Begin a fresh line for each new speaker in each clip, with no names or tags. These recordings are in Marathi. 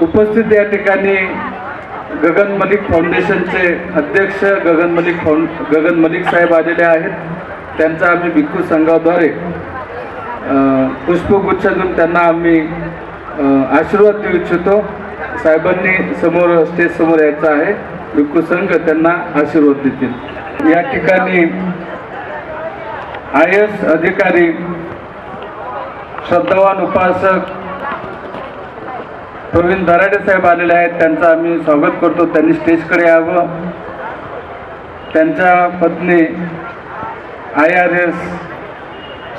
उपस्थित या ठिकाणी गगन मलिक फाउंडेशनचे अध्यक्ष गगन मलिक फाउंड गगन मलिक साहेब आलेले आहेत. त्यांचा आम्ही भिक्खू संघाद्वारे पुष्पगुच्छ देऊन त्यांना आम्ही आशीर्वाद देऊ इच्छितो. साहेबांनी समोर स्टेज समोर यायचं आहे. भिक्खू संघ त्यांना आशीर्वाद देतील. या ठिकाणी आय एस अधिकारी श्रद्धावान उपासक प्रवीण दराडे साहेब आलेले आहेत. त्यांचं आम्ही स्वागत करतो. त्यांनी स्टेजकडे यावं. त्यांच्या पत्नी आय आर एस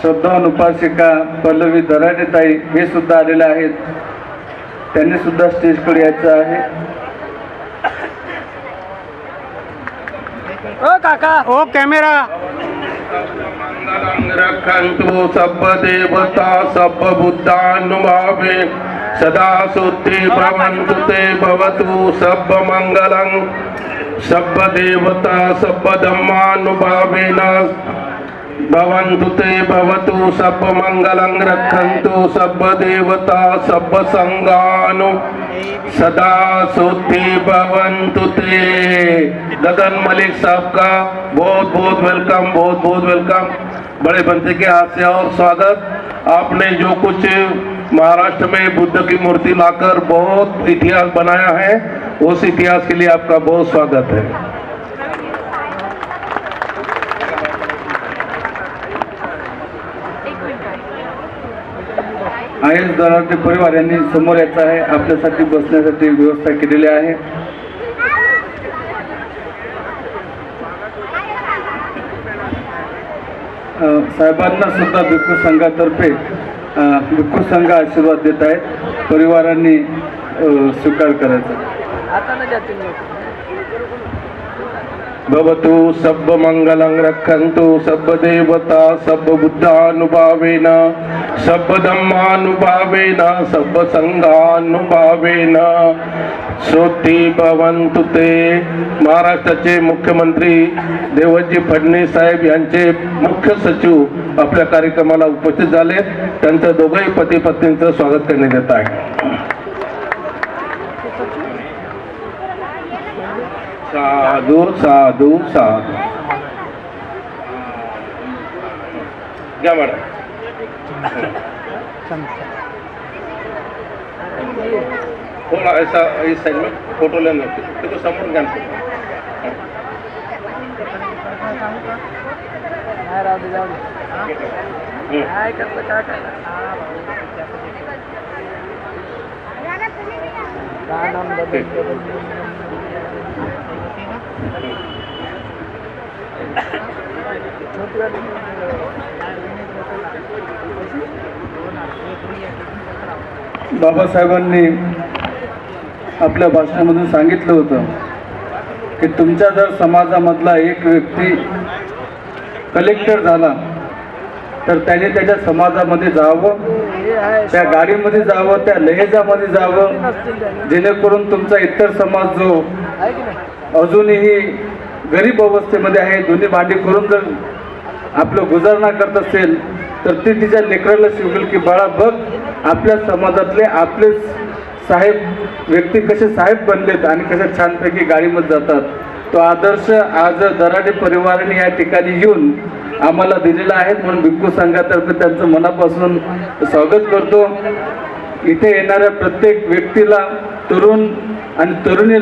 श्रद्धावान उपासिका पल्लवी दराडे ताई हे सुद्धा आलेले आहेत. त्यांनी सुद्धा स्टेजकडे यायचं आहे.
ओ काका. ओ कॅमेरा.
मङ्गलं रक्षन्तु सर्वदेवता सर्वबुद्धानुभावे सदा सुते भवन्तु ते भवतु सर्वमङ्गलं सर्वदेवता सर्वधर्मानुभावेन भवन्तु ते भवतु सर्वमङ्गलं रक्षन्तु सर्वदेवता सर्वसङ्गानु सदा सुते भवन्तु ते गगन मलिक साहब का बहुत बहुत वेलकम बहुत बहुत वेलकम। बड़े बंदे के हाथ से और स्वागत। आपने जो कुछ महाराष्ट्र में बुद्ध की मूर्ति लाकर बहुत इतिहास बनाया है। उस इतिहास के लिए आपका बहुत स्वागत है।
आय एस दराडे परिवार यांनी समोर यायचं आहे आपल्यासाठी बसण्यासाठी व्यवस्था केलेली आहे. अ, साहेबांना सुद्धा भिक्खू संघातर्फे भिक्खू संघ आशीर्वाद देत आहेत. परिवारांनी स्वीकार करायचा.
आता
भवतु सर्वमङ्गलं रक्षन्तु सर्वदेवता सर्वबुद्धानुभावेन सर्वधर्मानुभावेन सर्वसंघानुभावेन श्रोती भवंतु ते। महाराष्ट्राचे मुख्यमंत्री देवजी फडणवीस साहेब यांचे मुख्य सचिव आपल्या कार्यक्रमाला उपस्थित झाले. त्यांचं दोघंही पती पत्नींचं स्वागत करण्यात येत आहे. साधू साधू साधू घ्या मॅडम थोड़ा ऐसा इस साइड में फोटो लेना देखो समोर घ्या ना.
नाही राहू दे जाऊ दे
हम्म.
काय करतं काय करणार काय
बाबासाहेबांनी आपल्या भाषणामधून सांगितलं होतं की तुमच्या जर समाजामधला एक व्यक्ती कलेक्टर झाला तर त्याने त्याच्या समाजामध्ये जावं त्या गाडीमध्ये जावं त्या लहेजामध्ये जावं. जेणेकरून तुमचा इतर समाज जो अजूनही गरीब अवस्थेमध्ये आहे दोन्ही भांडी करून जर आपलं गुजारणा करत असेल तर ती तिच्या लेकराला शिकवेल की बाळा बघ आपल्या समाजातले आपले साहेब व्यक्ती कसे साहेब बनलेत आणि कशा छानपैकी गाडीमध्ये जातात. तो आदर्श आज दराडे परिवाराने या ठिकाणी येऊन आम्हाला दिलेला आहे म्हणून भिक्खू संघातर्फे त्यांचं मनापासून स्वागत करतो. इथे येणाऱ्या प्रत्येक व्यक्तीला तरुण आणि तरुणी